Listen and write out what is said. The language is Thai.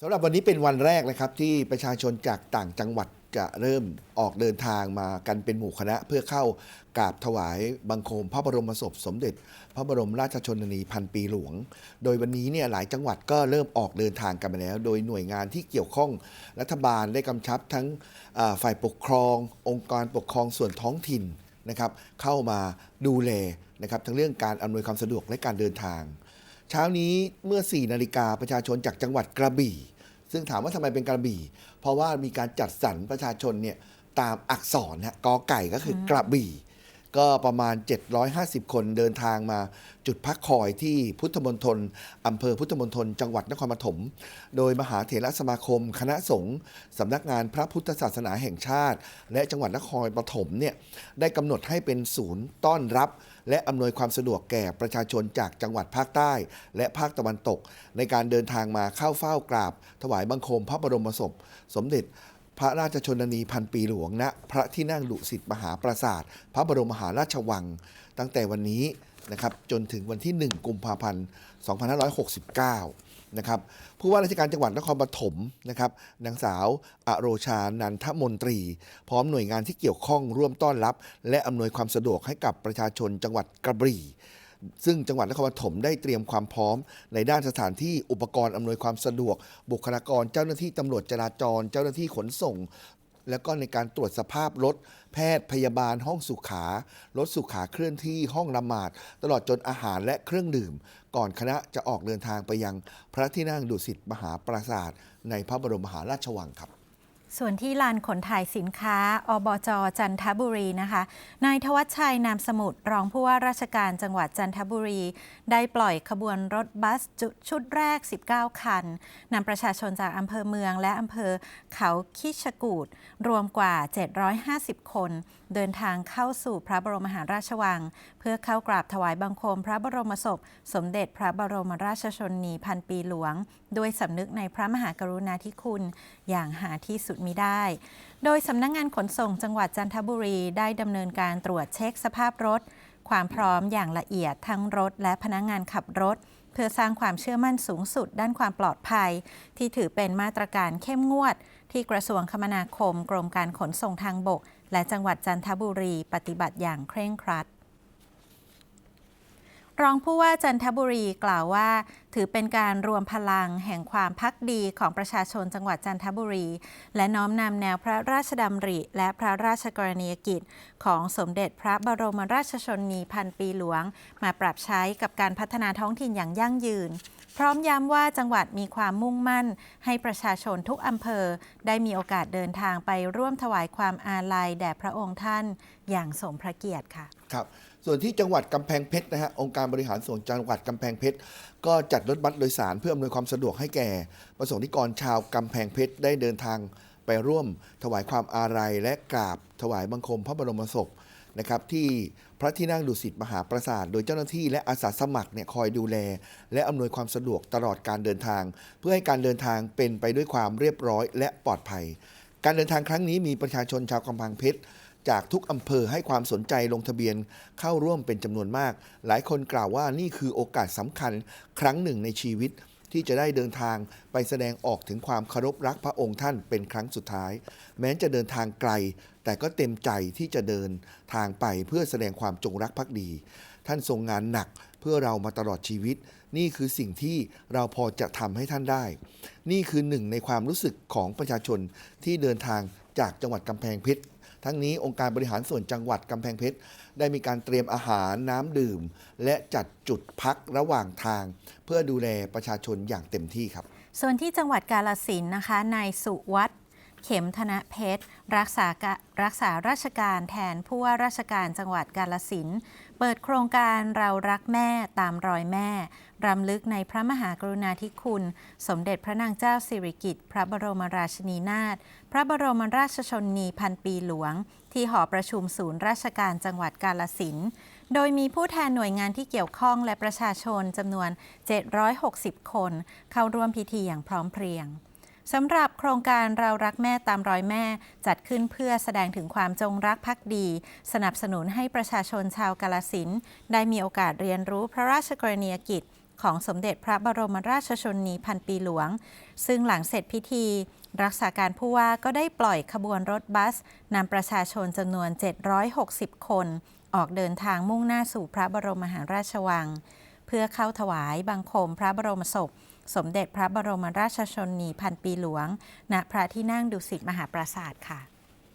สำหรับวันนี้เป็นวันแรกนะครับที่ประชาชนจากต่างจังหวัดจะเริ่มออกเดินทางมากันเป็นหมู่คณะ เพื่อเข้ากราบถวายบังคมพระบรมศพสมเด็จ พระบรมราชชนนีพันปีหลวง โดยวันนี้เนี่ยหลายจังหวัดก็เริ่มออกเดินทางกันไปแล้ว โดยหน่วยงานที่เกี่ยวข้องรัฐบาลได้กำชับทั้งฝ่ายปกครอง องค์การปกครองส่วนท้องถิ่นนะครับเข้ามาดูแลนะครับทั้งเรื่องการอำนวยความสะดวกและการเดินทาง ช้านี้เมื่อ 4 นาฬิกาประชาชนจากจังหวัดกระบี่ ซึ่งถามว่าทำไมเป็นกระบี่ เพราะว่ามีการจัดสรรประชาชนเนี่ยตามอักษรฮะกอไก่ก็คือกระบี่ ก็ประมาณ 750 คนเดินทางมาจุดพักคอยที่พุทธมณฑลอำเภอพุทธมณฑลจังหวัดนครปฐม โดยมหาเถรสมาคม คณะสงฆ์สำนักงานพระพุทธศาสนาแห่งชาติ และจังหวัดนครปฐมเนี่ยได้กำหนดให้เป็นศูนย์ต้อนรับ และอำนวยความสะดวกแก่ประชาชนจากจังหวัดภาคใต้ และภาคตะวันตก ในการเดินทางมาเข้าเฝ้ากราบ ถวายบังคมพระบรมศพ สมเด็จ พระราชชนนีพันปีหลวงณพระที่นั่งดุสิตมหาปราสาท พระบรมมหาราชวัง ตั้งแต่วันนี้นะครับจนถึงวันที่ 1 กุมภาพันธ์ 2569 นะครับผู้ว่าราชการจังหวัดนครปฐมนะครับนางสาวอโรชานันทมนตรี พร้อมหน่วยงานที่เกี่ยวข้องร่วมต้อนรับ และอำนวยความสะดวกให้กับประชาชนจังหวัดกระบี่ ซึ่งจังหวัดนครปฐมได้เตรียมความพร้อม ในด้านสถานที่อุปกรณ์อำนวยความสะดวก บุคลากรเจ้าหน้าที่ตำรวจจราจร เจ้าหน้าที่ขนส่ง แล้วก็ในการตรวจสภาพรถ แพทย์พยาบาล ห้องสุขารถสุขาเคลื่อนที่ห้องละหมาด ตลอดจนอาหารและเครื่องดื่ม ก่อนคณะจะออกเดินทางไปยัง พระที่นั่งดุสิตมหาปราสาทในพระบรมมหาราชวังครับ ส่วนที่ลานขนถ่ายสินค้า อบจจันทบุรีนะคะ นายทวัชชัยนามสมุทรรองผู้ว่าราชการจังหวัดจันทบุรี ได้ปล่อยขบวนรถบัสจุชุดแรก 19 คันนำประชาชนจากอำเภอเมืองและอำเภอเขาคิชกูดรวมกว่า 750 คน เดินทางเข้าสู่พระบรมมหาราชวัง เพื่อเข้ากราบถวายบังคมพระบรมศพ สมเด็จพระบรมราชชนนีพันปีหลวง ด้วยสำนึกในพระมหากรุณาธิคุณอย่างหาที่สุดมิได้ โดยสำนักงงานขนส่งจังหวัดจันทบุรีได้ดำเนินการตรวจเช็คสภาพรถ ความพร้อมอย่างละเอียดทั้งรถ และพนักงงานขับรถ เพื่อสร้างความเชื่อมั่นสูงสุดด้านความปลอดภัย ที่ถือเป็นมาตรการเข้มงวด ที่กระทรวงคมนาคม กรมการขนส่งทางบก และจังหวัดจันทบุรี ปฏิบัติอย่างเคร่งครัด รองผู้ว่าจันทบุรีกล่าวว่า ถือเป็นการรวมพลังแห่งความพักดีของประชาชนจังหวัดจันทบุรี และน้อมนำแนวพระราชดำริ และพระราชกรณียกิจ ของสมเด็จพระบรมราชชนนีพันปีหลวง มาปรับใช้กับการพัฒนาท้องถิ่นอย่างยั่งยืน พร้อมย้ำว่าจังหวัดมีความมุ่งมั่น ให้ประชาชนทุกอำเภอ ได้มีโอกาสเดินทางไปร่วมถวายความอาลัยแด่พระองค์ท่าน อย่างสมพระเกียรติค่ะ ครับส่วนที่จังหวัดกำแพงเพชรนะฮะองค์การบริหารส่วนจังหวัดกำแพงเพชร ก็จัดรถบัสโดยสารเพื่ออำนวยความสะดวกให้แก่ ประสงค์นิกรชาวกำแพงเพชรได้เดินทางไปร่วม ถวายความอาลัยและกราบถวายบังคมพระบรมศพ นะครับที่พระที่นั่งดุสิตมหาปราสาท โดยเจ้าหน้าที่และอาสาสมัครเนี่ยคอยดูแล และอำนวยความสะดวกตลอดการเดินทาง เพื่อให้การเดินทางเป็นไปด้วยความเรียบร้อยและปลอดภัย การเดินทางครั้งนี้มีประชาชนชาวกำแพงเพชรจากทุกอำเภอให้ความสนใจลงทะเบียนเข้าร่วมเป็นจำนวนมาก หลายคนกล่าวว่านี่คือโอกาสสำคัญครั้งหนึ่งในชีวิต ที่จะได้เดินทางไปแสดงออกถึงความเคารพรักพระองค์ท่านเป็นครั้งสุดท้าย แม้จะเดินทางไกล แต่ก็เต็มใจที่จะเดินทางไปเพื่อแสดงความจงรักภักดี ท่านทรงงานหนักเพื่อเรามาตลอดชีวิต นี่คือสิ่งที่เราพอจะทำให้ท่านได้ นี่คือหนึ่งในความรู้สึกของประชาชนที่เดินทางจากจังหวัดกำแพงเพชร ทั้งนี้องค์การบริหารส่วนจังหวัดกำแพงเพชร ได้มีการเตรียมอาหารน้ำดื่ม และจัดจุดพักระหว่างทาง เพื่อดูแลประชาชนอย่างเต็มที่ครับ ส่วนที่จังหวัดกาลสินนะคะนายสุวัฒ เข็มธนเพชร รักษารักษาราชการแทนผู้ว่าราชการจังหวัดกาลสินเปิดโครงการเรารักแม่ตามรอยแม่ รำลึกในพระมหากรุณาธิคุณ สมเด็จพระนางเจ้าสิริกิติ์พระบรมราชินีนาถพระบรมราชชนนีพันปีหลวง ที่หอประชุมศูนย์ราชการจังหวัดกาลสินโดยมีผู้แทนหน่วยงานที่เกี่ยวข้องและประชาชนจำนวน 760 คน เข้าร่วมพิธีอย่างพร้อมเพรียง สำหรับโครงการเรารักแม่ตามรอยแม่ จัดขึ้นเพื่อแสดงถึงความจงรักภักดี สนับสนุนให้ประชาชนชาวกาลสินได้มีโอกาสเรียนรู้พระราชกรณียกิจของสมเด็จพระบรมราชชนนีพันปีหลวง ซึ่งหลังเสร็จพิธี รักษาการผู้ว่าก็ได้ปล่อยขบวนรถบัสนำประชาชนจำนวน 760 คน ออกเดินทางมุ่งหน้าสู่พระบรมมหาราชวัง เพื่อเข้าถวายบังคมพระบรมศพ สมเด็จพระบรมราชชนนีพันปีหลวง ณ พระที่นั่งดุสิตมหาปราสาทค่ะ